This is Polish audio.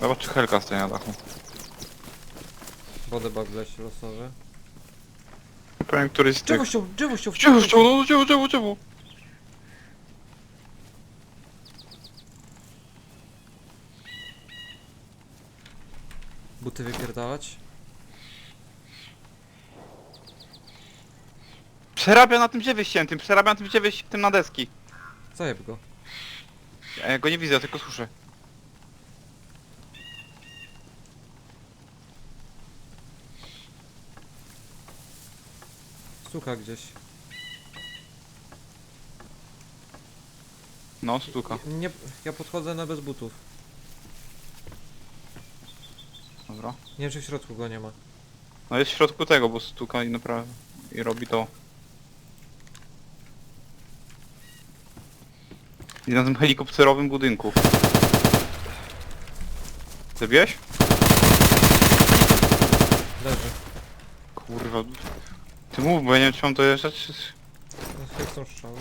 Zobacz czy Helka stoi na dachu. Wodę bug leci losowy. Nie powiem, który z tych... Drzewo ściął, drzewo ściął, Drzewo, drzewo, no drzewo, drzewo. Buty wypierdalać. Przerabia na tym drzewie ściętym, przerabia na tym drzewie ściętym na deski. Zajeb go. Ja go nie widzę, ja tylko słyszę. Stuka gdzieś. No, stuka. Nie, ja podchodzę na bez butów. Dobra. Nie wiem czy w środku go nie ma. No jest w środku tego, bo stuka i naprawdę... I robi to. I na tym helikopterowym budynku. Zabiłeś? Leży. Kurwa. Ty mów, bo ja nie wiem czy mam to jeszcze czy... No, jak są strzały.